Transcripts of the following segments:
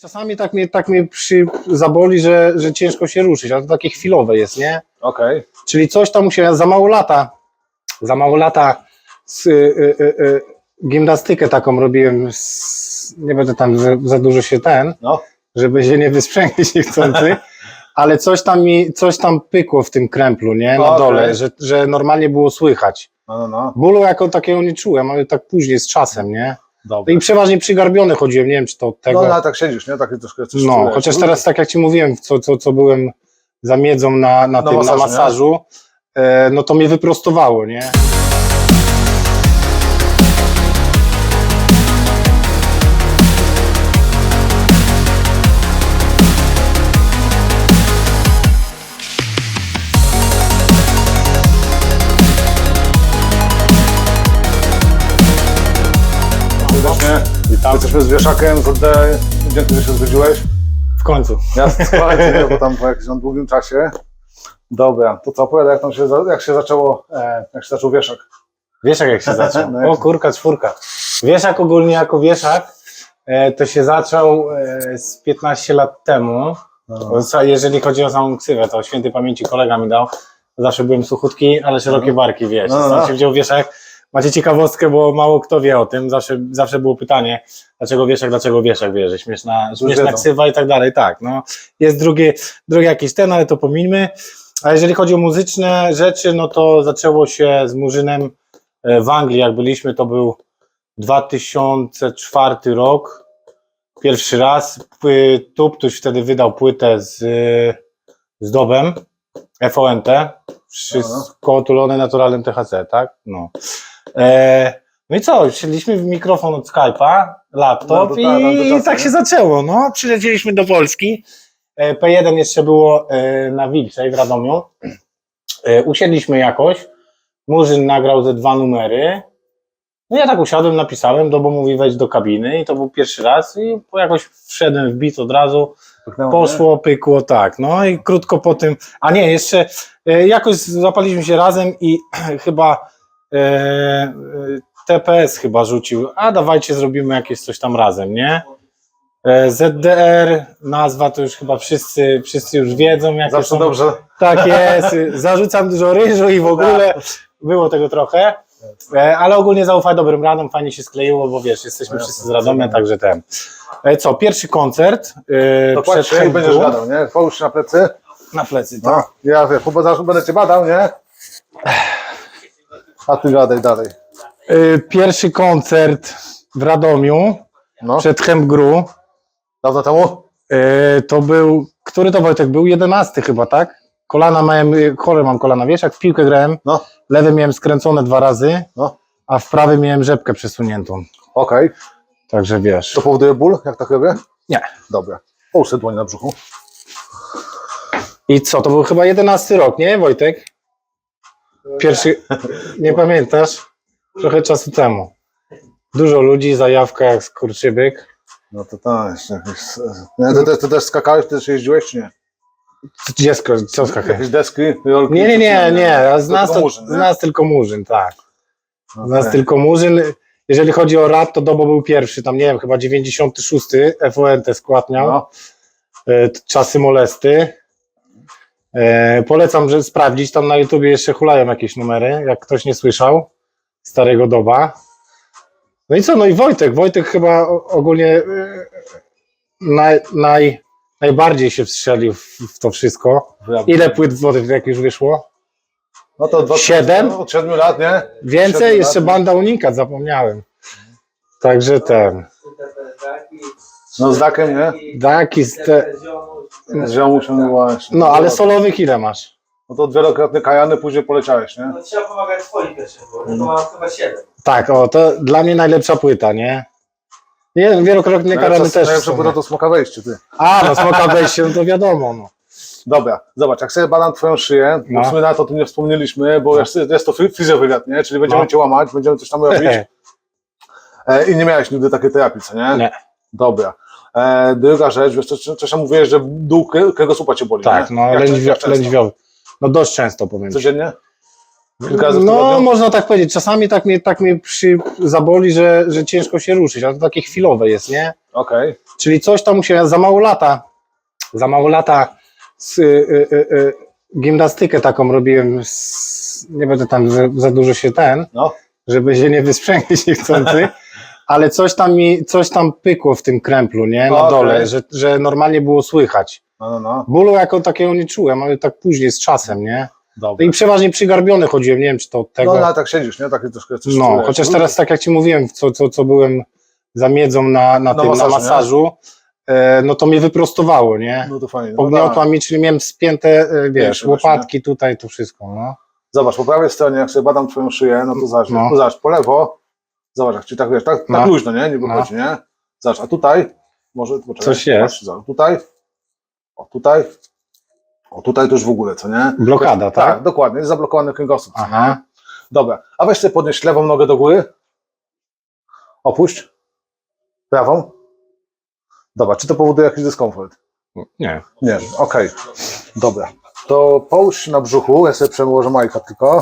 Czasami tak mnie, tak mnie przy, zaboli, że, że ciężko się ruszyć, ale to takie chwilowe jest, nie? Okej. Czyli coś tam musiałem, za mało lata, za mało lata z, y, y, y, y, gimnastykę taką robiłem, z, nie będę tam za, za dużo się ten, No. żeby się nie wysprzęgać niechcący, ale coś tam mi, coś tam pykło w tym kręplu, nie, na Okej. dole, że, że normalnie było słychać. No, no, no. Bólu jako takiego nie czułem, ale tak później z czasem, nie? Dobra. i przeważnie przygarbiony chodziłem, nie wiem czy to od tego. No, no, tak siedzisz, nie? Taki troszkę coś No, czujesz. chociaż teraz tak jak Ci mówiłem, co, co, co byłem za miedzą na, na, Na tym, masażu, na masażu, e, no to mnie wyprostowało, nie? Witam. Jesteśmy z Wieszakiem, kurde, dzięki, że się zgodziłeś. W końcu. Jasne, słuchajcie, bo tam po jakimś tam długim czasie. Dobra, to co opowiada, jak, tam się, jak się zaczęło, e, jak się zaczął Wieszak? Wieszak jak się zaczął. No O kurka, czwórka. Wieszak ogólnie jako wieszak e, to się zaczął e, z 15 lat temu. Co- Jeżeli chodzi o samą ksywę, to świętej pamięci kolega mi dał. Zawsze byłem suchutki, ale szerokie barki, wiesz. No, no, Stąd no. się wziął wieszak. Macie ciekawostkę, bo mało kto wie o tym. Zawsze, zawsze było pytanie, dlaczego wieszak, dlaczego wieszak, wiesz, że śmieszna, śmieszna ksywa i tak dalej. Tak, no. Jest drugi, drugi jakiś ten, ale to pomińmy. A jeżeli chodzi o muzyczne rzeczy, no to zaczęło się z Murzynem e, w Anglii, jak byliśmy, to był 2004 rok. Pierwszy raz. Tuptuś wtedy wydał płytę z, z Dobem, FONT. Wszystko otulone naturalnym THC, tak? No. E, no i co? Wsiedliśmy w mikrofon od Skype'a, laptop No, no, to i, tak nie? się zaczęło. No. Przylecieliśmy do Polski. E, P1 jeszcze było e, na Wilczej w Radomiu. Usiedliśmy jakoś. Murzyn nagrał ze dwa numery. No ja tak usiadłem, napisałem, Dobo mówi wejdź do kabiny i to był pierwszy raz i jakoś wszedłem w bit od razu, poszło, pykło, tak, no i krótko po tym, a nie, jeszcze jakoś złapaliśmy się razem i chyba TPS chyba rzucił, a dawajcie zrobimy jakieś coś tam razem, nie? E, ZDR, nazwa to już chyba wszyscy, wszyscy już wiedzą, jakie Zawsze są dobrze. tak jest, zarzucam dużo ryżu i w ogóle było tego trochę, E, ale ogólnie zaufaj dobrym radom, fajnie się skleiło, bo wiesz, jesteśmy No wszyscy z Radomia, także ten. E, Co, pierwszy koncert e, To przed i będziesz gadał, nie? Połóż się na plecy. na plecy, tak? No, ja wiem, bo zaraz będę cię badał, nie? A ty gadaj dalej. E, Pierwszy koncert w Radomiu No, przed Hempgru, dawno temu? e, to był, który to Wojtek był? 11 chyba, tak? Kolana miałem, e, chore mam kolana, wiesz, jak w piłkę grałem, No, lewe miałem skręcone dwa razy, no. a w prawy miałem rzepkę przesuniętą, Okej. także wiesz. To powoduje ból, jak tak robię? Nie. Dobra. Połóż sobie dłoń na brzuchu. I co, to był chyba 11 rok, nie Wojtek? Pierwszy, nie pamiętasz? Trochę czasu temu. Dużo ludzi, zajawka jak skurczybyk. No to tak, jeszcze jakieś... Nie, ty, ty, ty też skakałeś, ty też jeździłeś, czy nie? Dziecko, co skakać? Jakieś deski, rolki? Nie, nie, nie, nie, a z Tylko nas, to, murzyn, nie? z nas tylko Murzyn, tak. Z nas Okej. tylko Murzyn. Jeżeli chodzi o rap, to Dobo był pierwszy, tam nie wiem, chyba 96, FONT skład miał. No, E, t- czasy molesty. E, polecam, że sprawdzić. Tam na YouTubie jeszcze hulają jakieś numery, jak ktoś nie słyszał. Starego doba. No i co? No i Wojtek. Wojtek chyba ogólnie e, naj, naj, najbardziej się wstrzelił w, to wszystko. Ile płyt Wojtek już wyszło? no to dwa, Siedem? Od siedmiu lat, nie? Więcej? Jeszcze banda unikat, zapomniałem. Także ten. No z Dakiem, nie? Taki z te, Z ziomu się właśnie. no ale solowych ile masz? No to wielokrotnie kajany, później poleciałeś, nie? No trzeba pomagać swoim też, bo to mam chyba 7. Tak, o, to dla mnie najlepsza płyta, nie? Nie, wielokrotnie karany Najlepsza- też. Najlepsza płyta to smoka wejście, ty. A, no smoka wejście, no to wiadomo, no. Dobra, zobacz, jak sobie badam twoją szyję, No. no. w sumie na to o tym nie wspomnieliśmy, bo jest, jest to fi- fizjowywiad, nie? Czyli będziemy No. cię łamać, będziemy coś tam robić. E, I nie miałeś nigdy takiej terapii, co nie? Nie. Dobra. E, druga rzecz, wiesz, czasem mówiłeś, że dół krę- kręgosłupa cię boli, Tak, nie? no Jak- lędźwio, jak często? lędźwiowy. No dość często powiem ci. Codziennie? Kilka razy w No, tygodniu? można tak powiedzieć. Czasami tak mnie, tak mnie przy, zaboli, że, że ciężko się ruszyć, ale to takie chwilowe jest, nie? Okej. Czyli coś tam musiałem, za mało lata, za mało lata z, y, y, y, y, gimnastykę taką robiłem, z, nie będę tam za, za dużo się ten, No. żeby się nie wysprzęgać niechcący, ale coś tam mi, coś tam pykło w tym kręplu, nie, na Okej. dole, że, że normalnie było słychać. No, no, no. Bólu jako takiego nie czułem, ale tak później z czasem, nie? No Dobra. i przeważnie przygarbiony chodziłem, nie wiem czy to od tego. No, no, tak siedzisz, nie? Takie troszkę coś No, czujesz. chociaż teraz tak jak ci mówiłem, co, co, co byłem za miedzą na, na, Na tym, masażu, na nie? masażu, e, no to mnie wyprostowało, nie? No to fajnie. No, Pogniotła tak. mi, czyli miałem spięte, e, wiesz, właśnie, łopatki tutaj, to wszystko, no. Zobacz, po prawej stronie, jak sobie badam twoją szyję, no to zobacz, No. no. zobacz po lewo, zobacz, ci tak wiesz, tak, tak No. luźno, nie? Nie No. wychodzi, nie? Zobacz, a tutaj, może, poczekaj, Coś jest. Patrz, zobacz, tutaj, o tutaj, o tutaj to już w ogóle, co nie? Blokada, tak? Tak, dokładnie, jest zablokowany kręgosłup. co Aha. Dobra, a weź sobie podnieść lewą nogę do góry, opuść, prawą, dobra, czy to powoduje jakiś dyskomfort? Nie. Nie, okej. Dobra. To połóż się na brzuchu, ja sobie przełożę Majka tylko.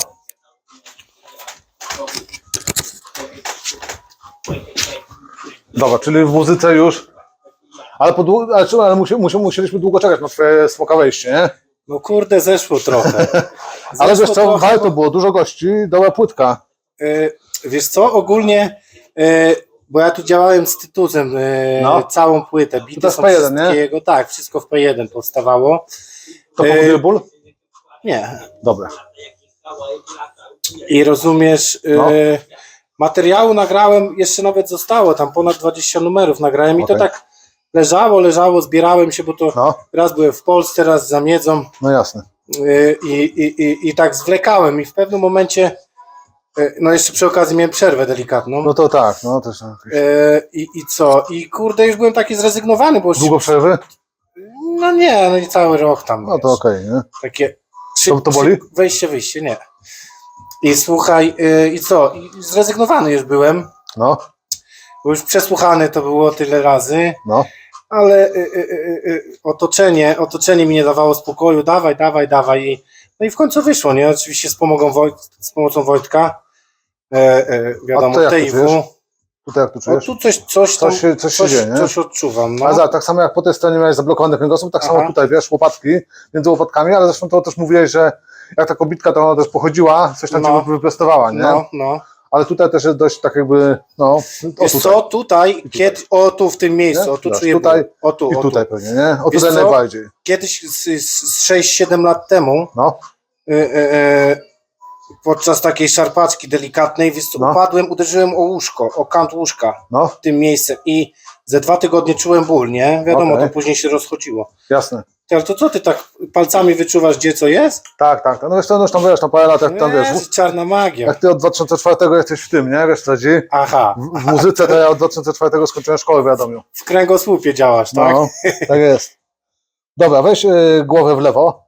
Dobra, czyli w muzyce już. Ale, po, dłu- ale, czy- ale musi, musi, musieliśmy długo czekać na twoje smoka wejście, nie? No kurde, zeszło trochę. Ale Zeszło wiesz co, trochę, warto bo- było, dużo gości, doła płytka. E, Wiesz co, ogólnie, e, bo ja tu działałem z Tytuzem e, No. całą płytę, bity To jest są P1, nie? wszystkiego, tak, wszystko w P1 powstawało. To powoduje ból? Nie. Dobra. I rozumiesz, No. Materiału nagrałem, jeszcze nawet zostało, tam ponad 20 numerów nagrałem i to Okej. tak leżało, leżało, zbierałem się, bo to No, raz byłem w Polsce, raz za miedzą no jasne. e, i, i, i, i tak zwlekałem i w pewnym momencie, e, no jeszcze przy okazji miałem przerwę delikatną. No to tak, no też. tak. E, i, I co? I kurde, już byłem taki zrezygnowany, bo już, Długo przerwy? no nie, no i cały rok tam. No to wiesz, okej, nie? Takie To- to boli? wejście, wyjście, nie. I słuchaj, y, i co? I zrezygnowany już byłem, No, bo już przesłuchany to było tyle razy, no. ale y, y, y, y, otoczenie, otoczenie mi nie dawało spokoju, dawaj, dawaj, dawaj. I, no i w końcu wyszło, nie? Oczywiście z, pomogą Wojt, z pomocą Wojtka, e, A wiadomo, to jak to TIW. czujesz? Tutaj jak tu No czujesz? tu coś, coś tam, Coś się, coś się dzieje, nie? coś odczuwam, no. Ale za, tak samo jak po tej stronie miałeś zablokowany kręgosłup, tak samo Aha. tutaj, wiesz, łopatki między łopatkami, ale zresztą to też mówiłeś, że jak ta kobitka to ona też pochodziła, coś tam No. cię wyprostowała, nie? No, no. Ale tutaj też jest dość tak jakby, no, o Wiesz tutaj. co, tutaj, kiedy, o tu w tym miejscu, Nie? o tu Zobacz, czuję tutaj o tu, I o tutaj tu. pewnie, nie? O Wiesz tutaj co? najbardziej. Kiedyś z, z, z 6-7 lat temu, No, y, y, y, podczas takiej szarpaczki delikatnej, co, No. upadłem, uderzyłem o łóżko, o kant łóżka no, tym miejscem i ze dwa tygodnie czułem ból, nie? Wiadomo, Okej. to później się rozchodziło. jasne. Ale to co ty tak palcami wyczuwasz, gdzie co jest? Tak, tak, tak. no wiesz co, no już tam wiesz, no parę lat jak tam wiesz, Jezu, czarna magia. jak ty od 2004 jesteś w tym, nie? Wiesz co chodzi? Aha, W, w muzyce to ja od 2004 skończyłem szkołę, wiadomo. w kręgosłupie działasz, tak? No, tak jest. Dobra, weź y, głowę w lewo.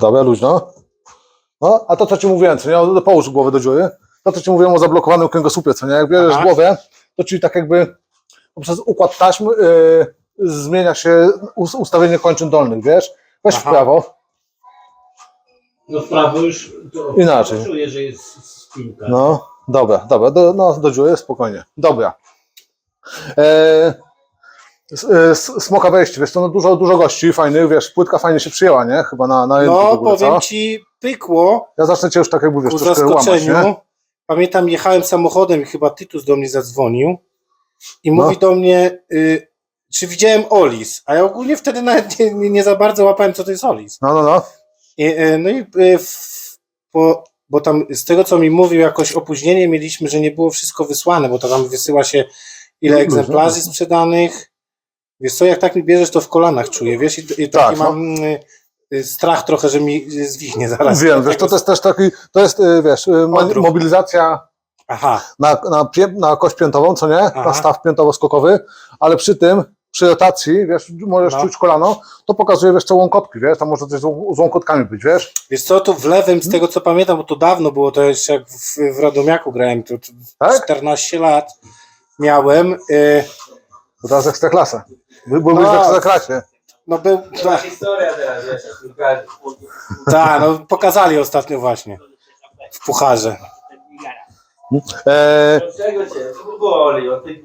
Dobra, luźno. No, a to co ci mówiłem, co nie? No, Połóż głowę do dziury. To co ci mówiłem o zablokowanym kręgosłupie, co nie? Jak bierzesz Aha. głowę, to czyli tak jakby poprzez układ taśm y, zmienia się us, ustawienie kończyn dolnych, wiesz? Weź w Aha. prawo. No w prawo już to Inaczej. czuję, że jest spinka. No, dobra, dobra, do, no, do dziury, spokojnie. Dobra. E, s- e, s- smoka wejście, wiesz, to no dużo, dużo gości fajnych, wiesz, płytka fajnie się przyjęła, nie? Chyba na, na rynku w No, ogóle, powiem co? ci, pykło, Ja zacznę cię już tak jakby, wiesz, ku troszkę łamać, zaskoczeniu. Pamiętam, jechałem samochodem i chyba Tytus do mnie zadzwonił i No. mówi do mnie, y, czy widziałem Olis, a ja ogólnie wtedy nawet nie, nie, nie za bardzo łapałem, co to jest Olis. No, no, no. I, y, no i y, w, bo, bo tam z tego, co mi mówił, jakoś opóźnienie mieliśmy, że nie było wszystko wysłane, bo to tam wysyła się ile No, egzemplarzy no. sprzedanych. Wiesz co, jak tak mi bierzesz, to w kolanach czuję, wiesz, i, i Tak, no. mam y, strach trochę, że mi y, zwichnie zaraz. Wiem, wiesz, to, to jest też taki, to jest, y, wiesz, y, Odruch. mobilizacja Aha, na, na, na kość piętową, co nie? Aha. Na staw piętowo-skokowy, ale przy tym, przy rotacji, wiesz, możesz No. czuć kolano, to pokazuje, wiesz, co łąkotki, wiesz, tam może coś z, łą- z łąkotkami być, wiesz? Wiesz co, tu w lewym, z tego co pamiętam, bo to dawno było, to jeszcze jak w, w Radomiaku grałem, to, Tak? 14 lat miałem. Y, To teraz ekstraklasa. By- Byłbyś w ekstraklasie. No był, To historia teraz, wiesz, jak piłkarze. tak, no pokazali ostatnio właśnie w pucharze. E, Od czego cię? Co boli? Od tej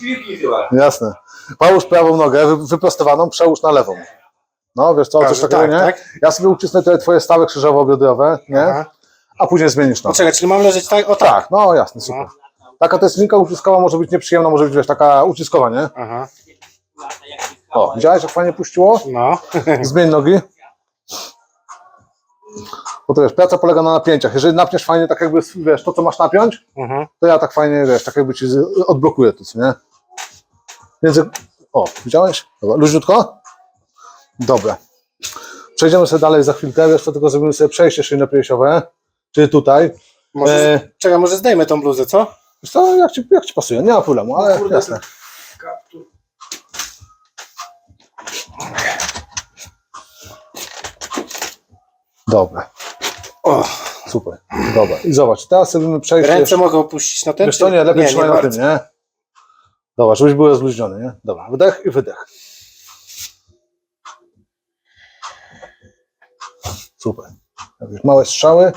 piłki chyba. jasne. Połóż prawą nogę wy- wyprostowaną, przełóż na lewą. No, wiesz co, coś Każdy, takiego, tak, nie? tak? Ja sobie ucisnę tutaj twoje stawy krzyżowo-biodrowe, nie? Aha. A później zmienisz nogę. Poczekaj, czyli mam leżeć tak? O tak. Tak, no jasne, super. Taka też linka uciskowa może być nieprzyjemna, może być, wiesz, taka uciskowa, nie? Aha, O, widziałeś, jak fajnie puściło? no. Zmień nogi. Bo to wiesz, praca polega na napięciach. Jeżeli napniesz fajnie, tak jakby, wiesz, to co masz napiąć, Mhm. to ja tak fajnie, wiesz, tak jakby ci odblokuję to, co nie? Więc, o, widziałeś? Dobra, luźniutko? Dobra. Przejdziemy sobie dalej za chwilkę, wiesz co, tylko zrobimy sobie przejście szyjno-piersiowe, czyli tutaj. Może, E, Czekaj, może zdejmę tą bluzę, co? wiesz co, jak ci, jak ci pasuje, nie ma problemu, ale kurde, jasne. Dobra, O, super, dobra. I zobacz, teraz zrobimy przejście. ręce mogę opuścić na ten? Wiesz co, nie, lepiej trzymaj na tym, nie? Dobra, żebyś był rozluźniony, nie? Dobra, wdech i wydech. Super. Jakieś małe strzały.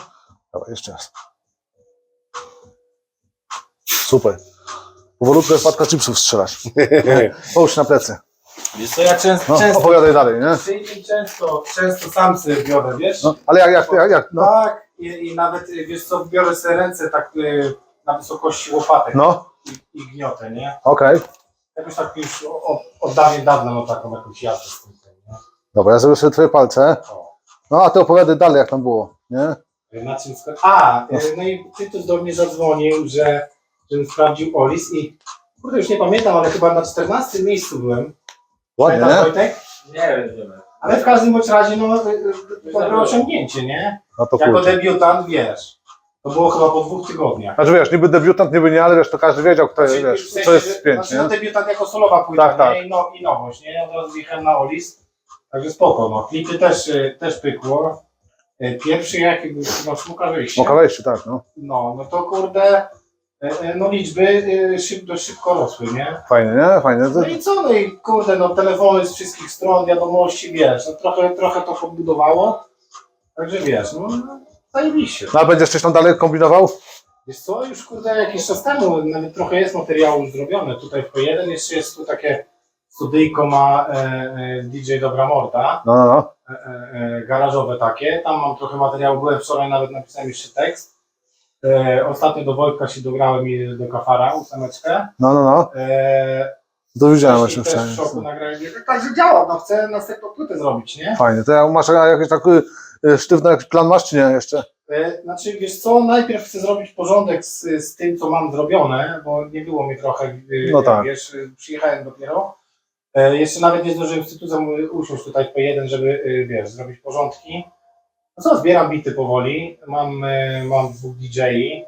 Dobra, jeszcze raz. Super. Powolutku jak patka chipsów strzelasz. Połóż na plecy. Wiesz co, ja często, No, często, opowiadaj dalej, nie? często, często, często sam sobie biorę, wiesz? No, ale jak, jak, jak, jak no, Tak, i, i nawet, y, wiesz co, biorę sobie ręce tak y, na wysokości łopatek no, i, i gniotę, nie? okej. Jakoś tak już od, od dawien dawna mam taką jakąś jazdę z tym, nie? Dobra, ja zrobię sobie twoje palce. O. No, a ty opowiadaj dalej, jak tam było, nie? Na czym sko- A, y, no i Tytus do mnie zadzwonił, że żebym sprawdził Olis i kurde, już nie pamiętam, ale chyba na 14 miejscu byłem. Ładnie, Pamiętasz, nie? Wojtek? Nie wiem, wiemy. Ale w każdym bądź razie, no, y, y, dobre osiągnięcie, nie? No to Jako kurczę. debiutant, wiesz, to było chyba po dwóch tygodniach. Znaczy wiesz, niby debiutant, niby nie, ale wiesz, to każdy wiedział, kto jest, Znaczy, wiesz, w sensie, co jest że- znaczy, nie? no debiutant jako solowa płyta, Tak, tak. nie? I, no, I nowość, nie? Od razu na Olis, także spoko, no. Klipy też, y, też pykło. Y, Pierwszy jaki był chyba Smuka Wyjście. Moka wejście, tak, no. No, no to kurde, y, y, no liczby y, szyb, dość szybko rosły, nie? Fajnie, nie? Fajnie. To, No i co, no i kurde, no telefony z wszystkich stron, wiadomości, wiesz, no trochę, trochę to podbudowało, także wiesz, no, no zajebiście. no, a będziesz coś tam dalej kombinował? Wiesz co, już kurde jakiś czas temu, nawet trochę jest materiału zrobione, tutaj w P1 jeszcze jest tu takie studyjko ma e, e, DJ Dobra Morda, No, no, no. e, e, e, garażowe takie, tam mam trochę materiału, byłem wczoraj, nawet napisałem jeszcze tekst. E, ostatnio do Wojtka się dograłem i do Kafara, ósemeczkę. No, no, no. E, To widziałem właśnie też w szoku wczoraj. nagrałem, także działa, no chcę następną płytę zrobić, nie? Fajnie. To ja masz jakiś taki y, sztywny plan masz, czy nie jeszcze? E, Znaczy, wiesz co, najpierw chcę zrobić porządek z, z tym, co mam zrobione, bo nie było mi trochę, y, No tak. wiesz, y, przyjechałem dopiero. E, Jeszcze nawet nie zdążyłem z tytułem usiąść tutaj po jeden, żeby, wiesz, zrobić porządki. No co, zbieram bity powoli, mam, y, mam dwóch DJ-i,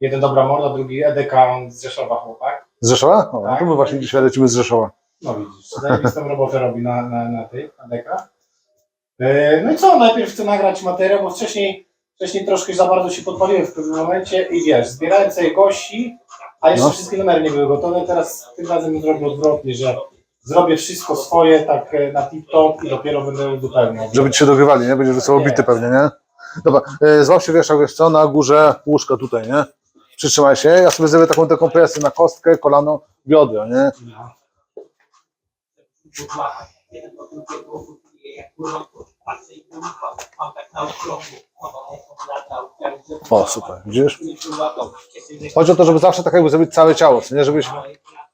jeden Dobra Morda, drugi EDK, on z Rzeszowa chłopak. Z Rzeszowa? O, no Tak. to my właśnie dzisiaj lecimy z Rzeszowa. No widzisz, zajebistą robotę robi na, na, na tych, na. E, No i co, najpierw chcę nagrać materiał, bo wcześniej, wcześniej troszkę za bardzo się podpaliłem w pewnym momencie i wiesz, zbierałem sobie gości, a jeszcze No. wszystkie numery nie były gotowe, teraz tym razem zrobię odwrotnie, że zrobię wszystko swoje tak e, na tip-top i dopiero będę uzupełniał. Żeby ci się dogrywali, nie? Będziesz wesoło Nie. bity pewnie, nie? Dobra, y, złap się wieszak, wiesz co, na górze łóżka tutaj, nie? Przytrzymaj się, ja sobie zrobię taką dekompresję na kostkę, kolano, biodro, nie? O, super, widzisz? Chodzi o to, żeby zawsze tak jakby zrobić całe ciało, co nie? Żebyś,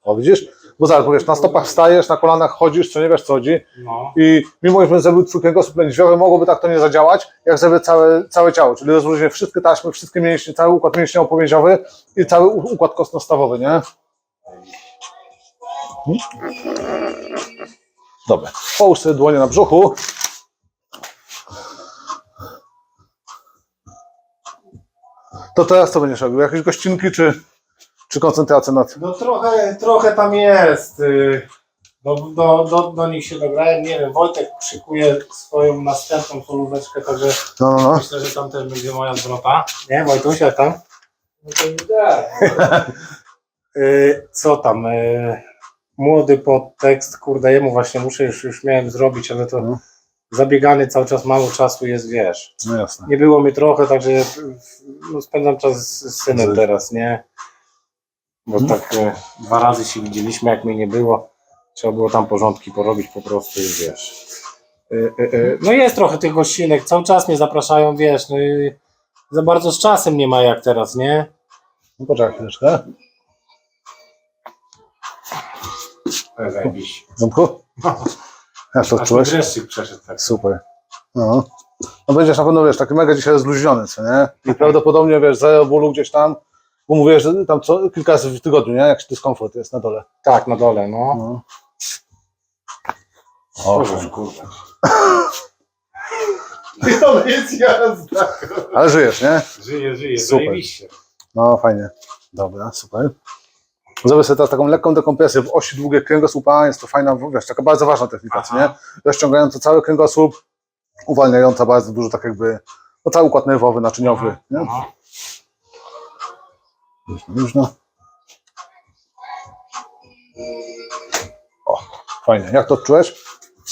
o widzisz? Bo zaraz, powiesz, na stopach wstajesz, na kolanach chodzisz, co nie wiesz co chodzi No. i mimo, że bym zrobił twój kręgosłup lędźwiowy, mogłoby tak to nie zadziałać, jak zrobię całe, całe ciało, czyli rozluźnię wszystkie taśmy, wszystkie mięśnie, cały układ mięśniowo-powięziowy i cały układ kostno-stawowy, nie? Dobra, połóż sobie dłonie na brzuchu. To teraz co będziesz robił? Jakieś gościnki, czy, czy koncentracja nad... No trochę, trochę tam jest. y, Do, do, do, do nich się dograłem. Nie wiem, Wojtek szykuje swoją następną solóweczkę, także No, no, no. myślę, że tam też będzie moja zwrota. Nie, Wojtuś, jak tam? No to tak. Y, Co tam? y, młody podtekst, kurde, jemu właśnie muszę już, już miałem zrobić, ale to No. zabiegany cały czas, mało czasu jest, wiesz. No jasne. Nie było mnie trochę, także no, spędzam czas z synem teraz, nie? Bo Mhm. tak e, dwa razy się widzieliśmy, jak mnie nie było. Trzeba było tam porządki porobić po prostu i wiesz. E, e, e, No jest trochę tych gościnek, cały czas mnie zapraszają, wiesz, no i za bardzo z czasem nie ma jak teraz, nie? No poczekaj chwileczkę. Ząbku? To Aż mi odczułeś? dreszczyk przeszedł tak. Super. No. no będziesz na pewno, wiesz, taki mega dzisiaj rozluźniony, co nie? I prawdopodobnie, wiesz, zero bólu gdzieś tam, bo mówię, że tam co, kilka razy w tygodniu, nie? Jakiś dyskomfort jest na dole. Tak, na dole, no. No. O, kurwa. To jest jazda. ale żyjesz, nie? Żyje, żyje, Super. zajebiście. No fajnie. Dobra, super. Zrobię sobie teraz taką lekką dekompresję w osi długie kręgosłupa. Jest to fajna, wiesz, taka bardzo ważna technika, co nie? Aha. Rozciągająca cały kręgosłup, uwalniająca bardzo dużo tak jakby, no cały układ nerwowy, naczyniowy, nie? Aha. Luźno. O, fajnie. Jak to odczułeś?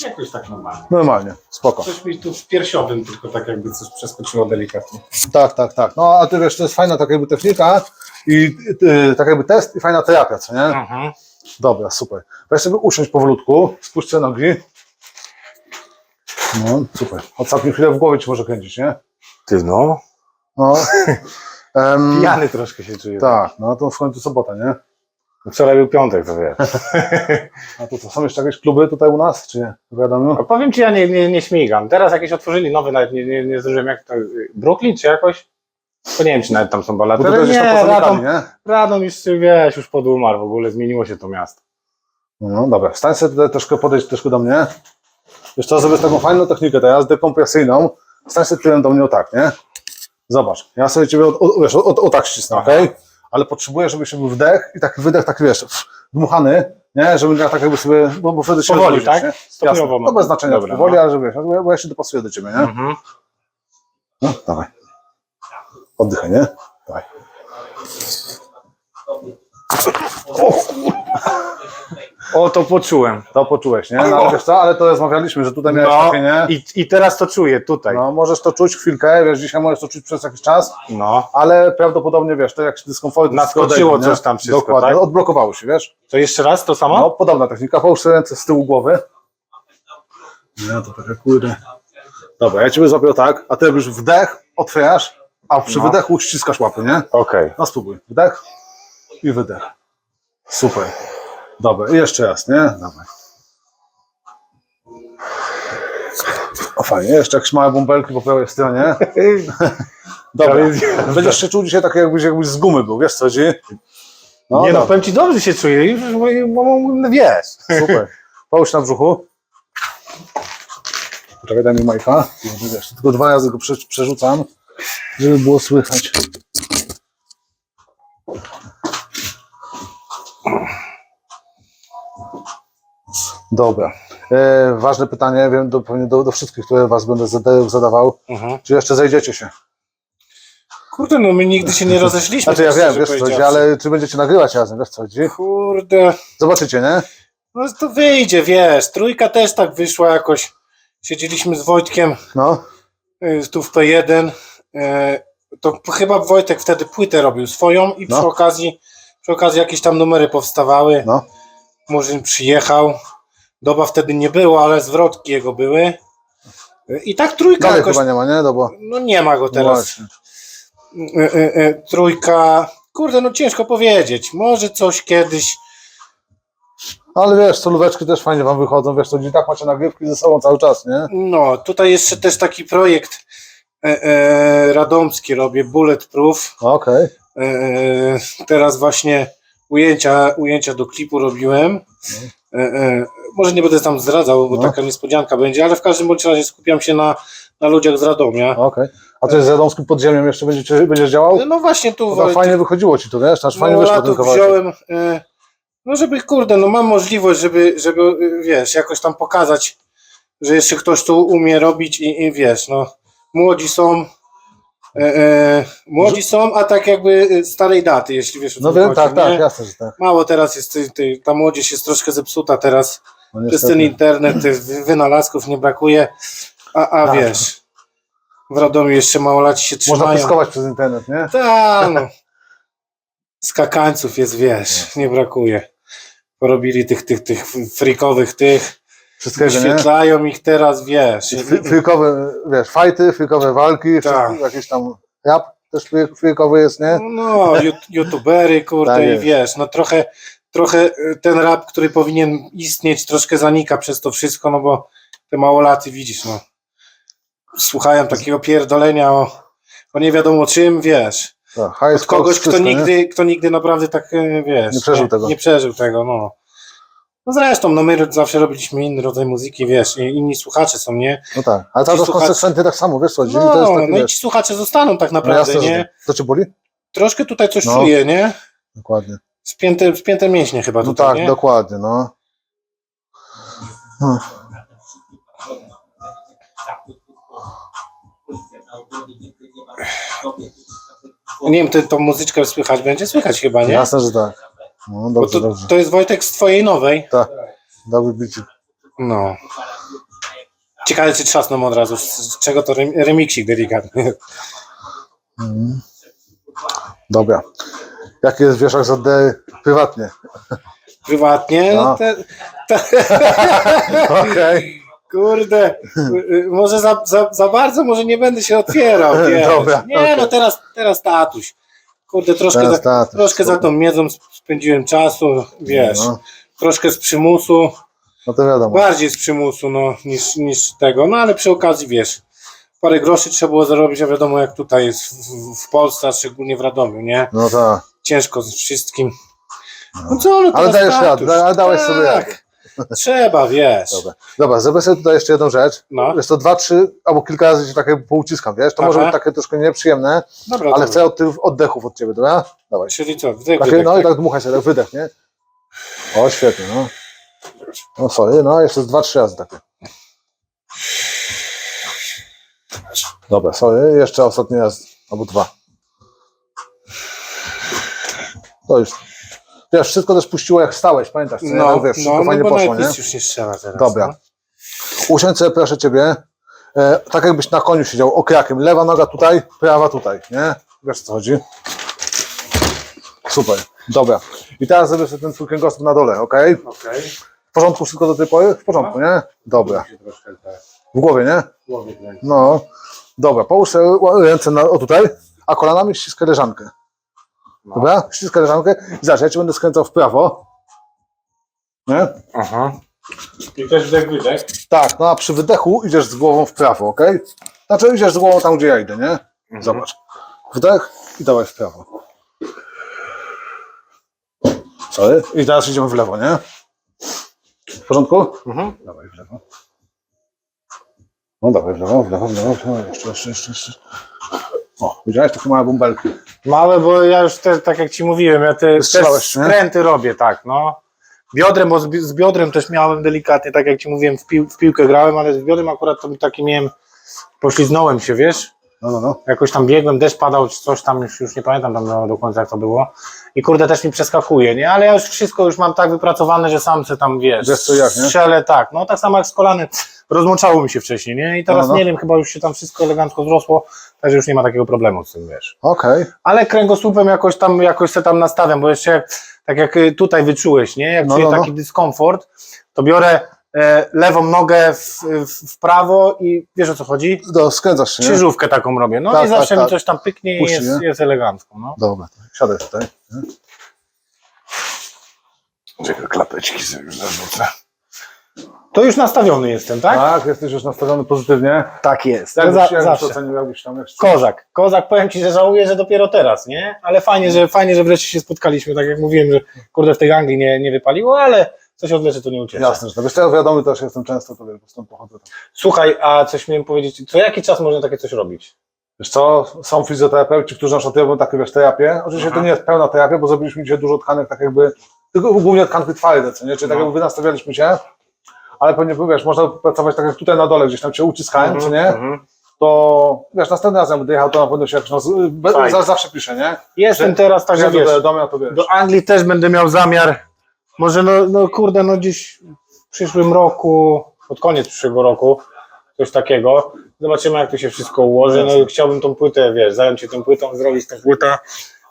Jakoś tak normalnie. Normalnie, spoko. Coś mi tu w piersiowym tylko tak jakby coś przeskoczyło delikatnie. Tak, tak, tak. No a ty wiesz, to jest fajna tak jakby technika i y, tak jakby test i fajna terapia, co nie? Mhm. Dobra, super. Weź sobie usiąść powolutku, spuść sobie nogi. No, super. Ostatnią chwilę w głowie ci może kręcić, nie? Ty no. No. Em, Pijany troszkę się czuję. tak, no to w końcu sobota, nie? Wczoraj był piątek, to wiesz. A to co, są jeszcze jakieś kluby tutaj u nas, czy? Wiadomo? No, powiem ci, ja nie, nie, nie śmigam. Teraz jakieś otworzyli nowy, nawet nie, nie, nie zdążyłem jak to. Brooklyn czy jakoś? To nie wiem, czy nawet tam są tutaj Ale nie, Radom, nie? Radom już wiesz, już podumarł w ogóle, zmieniło się to miasto. No dobra, stań sobie tutaj troszkę podejść troszkę do mnie. Wiesz co, zrobię taką fajną technikę teraz, dekompresyjną. Stań sobie tyłem do mnie o tak, nie? Zobacz, ja sobie ciebie o, o, wiesz, o, o, o tak ścisnę, okej? Ale potrzebuję, żeby się był wdech i taki wydech, taki wiesz, dmuchany, nie? Żeby ja tak jakby sobie, bo, bo wtedy się Powoli, tak? nie? Stopniowo. No bez znaczenia, Dobra, powoli, no. ale żeby, wiesz, bo ja się dopasuję do ciebie, nie? Mhm. No, dawaj. Oddychaj, nie? Dawaj. O, to poczułem. To poczułeś, nie? No, ale wiesz co, ale to rozmawialiśmy, że tutaj miałeś No, takie, nie? i, I teraz to czuję tutaj. No, możesz to czuć chwilkę, wiesz, dzisiaj możesz to czuć przez jakiś czas, No. ale prawdopodobnie, wiesz, to jak się dyskomfort... Naskoczyło coś tam wszystko, Dokładnie, tak? odblokowało się, wiesz? To jeszcze raz to samo? No, podobna technika, połóż sobie ręce z tyłu głowy. No, to taka kurde. Dobra, ja ciebie złapię tak, a ty robisz wdech, otwierasz, a przy No. wydechu ściskasz łapy, nie? Okej. No spróbuj, wdech i wydech. Super. Dobra, i jeszcze raz, nie? Dawaj. O fajnie, jeszcze jakieś małe bąbelki po prawej stronie. Dobra, będziesz się czuł dzisiaj tak jakbyś, jakbyś z gumy był, wiesz co chodzi? No, nie no, dobra. powiem ci, dobrze się czuję, już, bo, wiesz. Super. Połóż na brzuchu. Poczekaj, daj mi Majka. Wiesz, tylko dwa razy go prze, przerzucam, żeby było słychać. Dobra. E, ważne pytanie, wiem, do, pewnie do, do wszystkich, które was będę zada- zadawał. Mhm. Czy jeszcze zejdziecie się? Kurde, no my nigdy się nie rozeszliśmy. Znaczy ja tak wiem, szczerze wiesz co chodzi, powiedziawszy. ale czy będziecie nagrywać razem, wiesz co chodzi? Kurde, Zobaczycie, nie? no to wyjdzie, wiesz, trójka też tak wyszła jakoś. Siedzieliśmy z Wojtkiem No, y, tu w P1, y, to chyba Wojtek wtedy płytę robił swoją i No. przy okazji przy okazji jakieś tam numery powstawały. no. Murzyn przyjechał. Doba wtedy nie było, ale zwrotki jego były. I tak trójka Dalej jakoś. chyba nie ma, nie? Bo... No nie ma go teraz. Właśnie. Y, y, y, trójka. Kurde, no ciężko powiedzieć. Może coś kiedyś. Ale wiesz, solóweczki też fajnie wam wychodzą, wiesz, to i tak macie nagrywki ze sobą cały czas, nie? No, tutaj jeszcze też taki projekt e, e, radomski robię, Bulletproof. Okej. E, teraz właśnie ujęcia, ujęcia do klipu robiłem. E, e, może nie będę tam zdradzał, bo No. taka niespodzianka będzie, ale w każdym bądź razie skupiam się na, na ludziach z Radomia. Okej. A to jest z Radomskim Podziemiem jeszcze będziecie, będziesz działał? No właśnie tu Bo Wojtek- fajnie wychodziło ci to, wiesz? Znaczy fajnie no, wyszło ten kawałek. wziąłem, e, no żeby kurde, no mam możliwość, żeby, żeby e, wiesz, jakoś tam pokazać, że jeszcze ktoś tu umie robić i, i wiesz, no młodzi są, E, e, młodzi są, a tak jakby e, starej daty, jeśli wiesz o co No wiem, chodzi, tak, tak, nie? jasne, że tak. Mało teraz jest, tej- tej- ta młodzież jest troszkę zepsuta teraz, No, przez niestety. ten internet tych wy- wynalazków nie brakuje, a, a Tak. wiesz, w Radomiu jeszcze małolaci się Można trzymają. pyskować przez internet, nie? Tak, no. Skakańców jest, wiesz, nie brakuje. Porobili tych, tych, tych frikowych tych, Wszystkiego, nie? wyświetlają ich teraz, wiesz. Fry- Frykowe, wiesz, fajty, frykowe walki, Tak. jakiś tam rap też fry- frykowy jest, nie? No, ju- youtubery, kurde, Tak i wiesz, no trochę, trochę y, ten rap, który powinien istnieć, troszkę zanika przez to wszystko, no bo te małolaty, widzisz, no, słuchają takiego pierdolenia o, o nie wiadomo czym, wiesz, Tak, od kogoś, kto wszystko, nie? nigdy, kto nigdy naprawdę tak, y, wiesz, Nie przeżył tego. Nie przeżył tego, no. No zresztą, no my zawsze robiliśmy inny rodzaj muzyki, wiesz, i inni słuchacze są, nie? No tak, ale cały czas słuchacze- konsekwentnie tak samo, wiesz co? No, to jest taki, no i wiesz, ci słuchacze zostaną tak no naprawdę, że nie? tak. To cię boli? Troszkę tutaj coś No. czuję, nie? Dokładnie. Spięte, spięte mięśnie chyba No tutaj, tak, nie? dokładnie, no. Hmm. Nie wiem, ty, tą muzyczkę słychać będzie? Słychać chyba, nie? Jasne, że tak. No Bo dobrze, to, dobrze. to jest Wojtek z twojej nowej. Tak, dobry bicik. No. Ciekawe, czy trzasną od razu. Z z czego to rem- remiksik delikatny. Mhm. Dobra. Jaki jest wieszak z OD prywatnie? Prywatnie, no No. te, Okej. kurde, y, y, może za, za, za bardzo, może nie będę się otwierał, wiesz. Dobra, Nie, okej. no teraz, teraz tatuś. Kurde, troszkę, Teraz za, tatuś, troszkę za tą miedzą spędziłem czasu, wiesz, No, troszkę z przymusu, no to wiadomo. bardziej z przymusu, no, niż, niż tego, no ale przy okazji, wiesz, parę groszy trzeba było zarobić, a wiadomo jak tutaj jest w, w- Polsce, a szczególnie w Radomiu, nie? No tak. Ciężko z wszystkim. No co, no Ale teraz dajesz radę, ale dałeś sobie radę. Trzeba, wiesz. Dobra. Dobra, zrobię sobie tutaj jeszcze jedną rzecz. No, Jest to dwa, trzy, albo kilka razy się tak jakby pouciskam, wiesz? To może Aha. być takie troszkę nieprzyjemne, dobra, ale dobra. chcę od tych oddechów od ciebie, dobra? Dawaj. Czyli co, wdech, Takie, wydech, no i tak? tak dmuchaj sobie, tak wydech, nie? O, świetnie, no. No sorry, no jeszcze z dwa, trzy razy takie. Dobra, sorry, jeszcze ostatni raz, albo dwa. To już. Wiesz, wszystko też puściło jak stałeś, pamiętasz, co? No, Tak, wiesz, wszystko no, no fajnie bo poszło, nie? już nie strzela teraz. Dobra. No. Usiądź sobie, proszę ciebie, e, tak jakbyś na koniu siedział, okrakiem. Lewa noga tutaj, prawa tutaj, nie? Wiesz co chodzi? Super, dobra. I teraz zrobię sobie ten twój kręgosłup na dole, ok? Okej. W porządku wszystko do tej pory? W porządku, nie? Dobra. Tak W głowie, nie? w głowie. No. Dobra, połóż sobie ręce na, o tutaj, a kolanami ściskaj leżankę. Dobra? Ściskaj leżankę i zobacz, ja ci będę skręcał w prawo. Nie? Aha. I też wdech, wydech. Tak, no a przy wydechu idziesz z głową w prawo, ok? Znaczy idziesz z głową tam, gdzie ja idę, nie? Zobacz. Wdech i dawaj w prawo. Sorry. I teraz idziemy w lewo, nie? W porządku? Mhm. Dawaj w lewo. No dawaj w lewo, w lewo, w lewo, w lewo. Jeszcze, jeszcze, jeszcze, jeszcze. O, widziałeś takie małe bąbelki. Małe, bo ja już te, tak jak ci mówiłem, ja te, Strzelałeś, skręty robię, tak, no. Biodrem, bo z, bi- z biodrem też miałem delikatnie, tak jak ci mówiłem, w, pił, w piłkę grałem, ale z biodrem akurat to taki miałem, pośliznąłem się, wiesz, No, no, no. jakoś tam biegłem, deszcz padał, czy coś tam, już, już nie pamiętam tam do, do końca jak to było. I kurde, też mi przeskakuje, nie? Ale ja już wszystko już mam tak wypracowane, że sam se tam, wiesz, Wiesz co, jak, nie? strzelę, tak. No tak samo jak z kolany, rozmoczało mi się wcześniej, nie? I teraz No, no. nie wiem, chyba już się tam wszystko elegancko zrosło, także już nie ma takiego problemu z tym, wiesz. Okej. Ale kręgosłupem jakoś tam, jakoś se tam nastawiam, bo jeszcze jak, tak jak y, tutaj wyczułeś, nie? Jak No, czuję no, no. taki dyskomfort, to biorę e, lewą nogę w, w, w prawo i wiesz o co chodzi? Do, skręcasz się, nie? Krzyżówkę taką robię, no Tak, i zawsze tak, mi tak. coś tam pyknie Puści, i jest, nie? jest elegancko, no. Dobra, siadaj tutaj. nie? Czekaj, klapeczki sobie już zarzucę. To już nastawiony jestem, tak? Tak, jesteś już nastawiony pozytywnie. Tak jest. Jak za, zawsze. ocenił, jakbyś tam jeszcze... Kozak. Kozak, powiem Ci, że żałuję, że dopiero teraz, nie? Ale fajnie, że fajnie, że wreszcie się spotkaliśmy, tak jak mówiłem, że kurde w tej Anglii nie, nie wypaliło, ale coś od rzeczy to nie ucieszy. Jasne, że to wiesz, to ja wiadomo, też jestem często, to wiesz, bo stąd pochodzę. To. Słuchaj, a coś miałem powiedzieć, co jaki czas można takie coś robić? Wiesz co, są fizjoterapeuci, którzy na przykład robią takie, wiesz, terapię. Oczywiście Aha. to nie jest pełna terapia, bo zrobiliśmy dzisiaj dużo tkanek, tak jakby, tylko głównie tkanki twarde, co nie? Czyli tak No. jakby wynastawialiśmy się, ale pewnie, wiesz, można pracować tak jak tutaj na dole, gdzieś tam cię uciskałem, co nie? Mhm. to wiesz, następnym razem będę jechał, to na pewno się za- zawsze piszę, nie? Jestem Że- teraz, także Że wiesz, do, to wiesz. do Anglii też będę miał zamiar, może no, no kurde, no gdzieś w przyszłym roku, pod koniec przyszłego roku, coś takiego. Zobaczymy, jak to się wszystko ułoży. No chciałbym tą płytę, wiesz, zająć się tą płytą, zrobić tą płytę.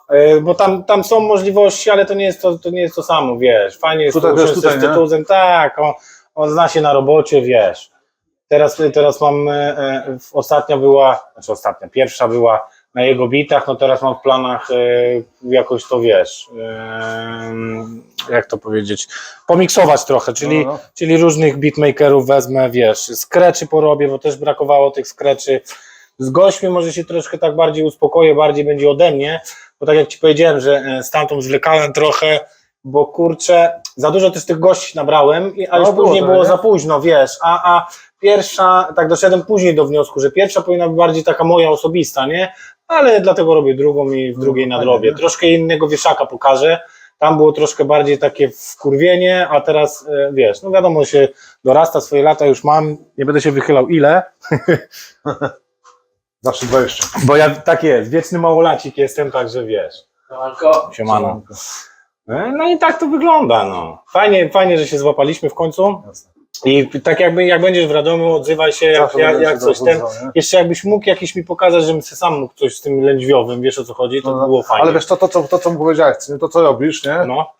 E, Bo tam, tam są możliwości, ale to nie jest to, to nie jest to samo, wiesz. Fajnie jest Tutaj tu też usiąść tutaj, z nie? tytuzem, tak, on, on zna się na robocie, wiesz. Teraz, teraz mam, e, e, ostatnia była, znaczy ostatnia, pierwsza była na jego bitach, no teraz mam w planach e, jakoś to, wiesz, e, jak to powiedzieć, pomiksować trochę, czyli, No, no. czyli różnych beatmakerów wezmę, wiesz, skreczy porobię, bo też brakowało tych skreczy. Z gośćmi może się troszkę tak bardziej uspokoję, bardziej będzie ode mnie, bo tak jak ci powiedziałem, że e, stamtąd zwlekałem trochę, bo kurczę, za dużo też tych gości nabrałem, i- a No, już było później było nie? za późno, wiesz, a, a pierwsza, tak doszedłem później do wniosku, że pierwsza powinna być bardziej taka moja osobista, nie? Ale dlatego robię drugą i w drugiej No, nadrobię. nie? Troszkę innego wieszaka pokażę. Tam było troszkę bardziej takie wkurwienie, a teraz e, wiesz, no wiadomo, się dorasta, swoje lata już mam, nie będę się wychylał ile, Zawsze 20. bo ja tak jest, wieczny małolacik jestem, także wiesz. Siemanko. Siemano. E, No i tak to wygląda, no. Fajnie, fajnie, że się złapaliśmy w końcu. Jasne. I tak jakby, jak będziesz w Radomiu, odzywaj się, jak, Zawsze jak, będę jak się coś ten. dorzucał, nie? Jeszcze jakbyś mógł jakiś mi pokazać, żebym sobie sam mógł coś z tym lędźwiowym, wiesz o co chodzi, to No, by no. było fajnie. Ale wiesz, to, to, co, to, co mu powiedziałeś, nie? to co robisz, nie? No.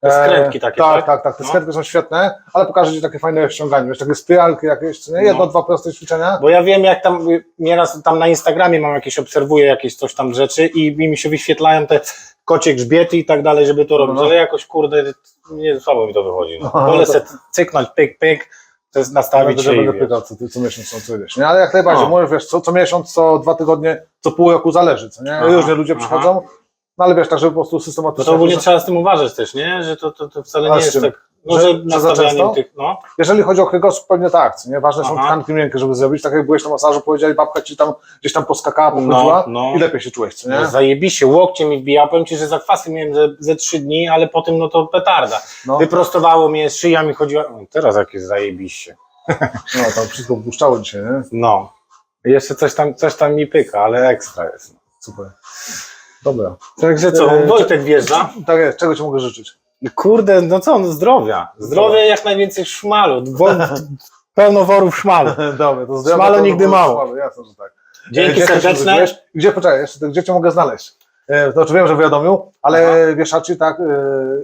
Te skrętki takie, tak? tak? Tak, tak, te No. skrętki są świetne, ale pokażę Ci takie fajne ściąganie, wiesz, takie spiralki jakieś, co nie? Jedno, No. dwa proste ćwiczenia. Bo ja wiem, jak tam nieraz tam na Instagramie mam jakieś, obserwuję jakieś coś tam rzeczy i, mi się wyświetlają te kocie grzbiety i tak dalej, żeby to robić, no. ale jakoś kurde, nie słabo mi to wychodzi. No. No, Wolę to- se cyknąć, pyk, pyk, to jest nastawić Będę, się będę pytał co, ty, co miesiąc, co, co wiesz, nie? Ale jak najbardziej, No. możesz, wiesz, co, co miesiąc, co dwa tygodnie, co pół roku zależy, co nie? Aha, Różnie ludzie aha. przychodzą, no ale wiesz, tak, żeby po prostu No systematycznie... to ogólnie trzeba z tym uważać też, nie? Że to, to, to wcale nie jest tak, no, Że- że, za często? tych, no. Jeżeli chodzi o kręgosłup, pewnie tak, nie? Ważne są tkanki miękkie, żeby zrobić, tak jak byłeś na masażu, powiedzieli, babka Ci tam gdzieś tam poskakała, pochodziła no. i lepiej się czułeś, co nie? No, zajebiście, łokcie mi wbijał, powiem Ci, że zakwasy miałem ze, ze trzy dni, ale potem no to petarda. No, Wyprostowało mnie, szyja mi chodziła, no, teraz jak jest zajebiście. no tam wszystko puszczało dzisiaj, nie? No. Jeszcze coś tam, coś tam mi pyka, ale ekstra jest. Super. Dobra. Także co, Eee, Wojtek wjeżdża. Tak jest, czego Ci mogę życzyć? Kurde, no co, no zdrowia. Zdrowia jak najwięcej szmalu. Wo, pełno worów szmalu. Dobra, to zdrowie. Szmalu to- nigdy to- mało. to- Jasne, że tak. Dzięki Gdzie ty się serdeczne. urodziłeś? Gdzie, poczekaj, jeszcze, gdzie Cię mogę znaleźć? E, To czy wiem, że w Wiadomiu, ale wieszaczy, tak, e,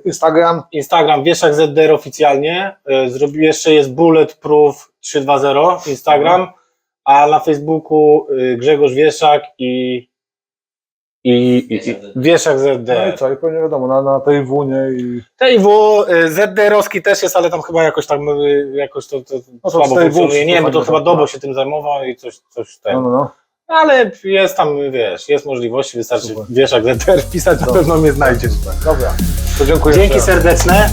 Instagram, Instagram Wieszak ZDR oficjalnie. E, Zrobi, jeszcze jest Bulletproof 320 Instagram, a na Facebooku Grzegorz Wieszak i, i, i, i Wieszak no i ZDR. co, i pewnie wiadomo, na, na tej wunie i... TIW, y, ZDR-owski też jest, ale tam chyba jakoś tam y, jakoś to, to No to słabo funkcjonuje. Nie wiem, bo to chyba tak. Dobo się tym zajmował i coś, coś. No, no, no. Ale jest tam, wiesz, jest możliwości, wystarczy Super. Wieszak ZDR wpisać, na pewno mnie znajdziesz. Dobra, to dziękuję. Dzięki jeszcze raz. serdeczne.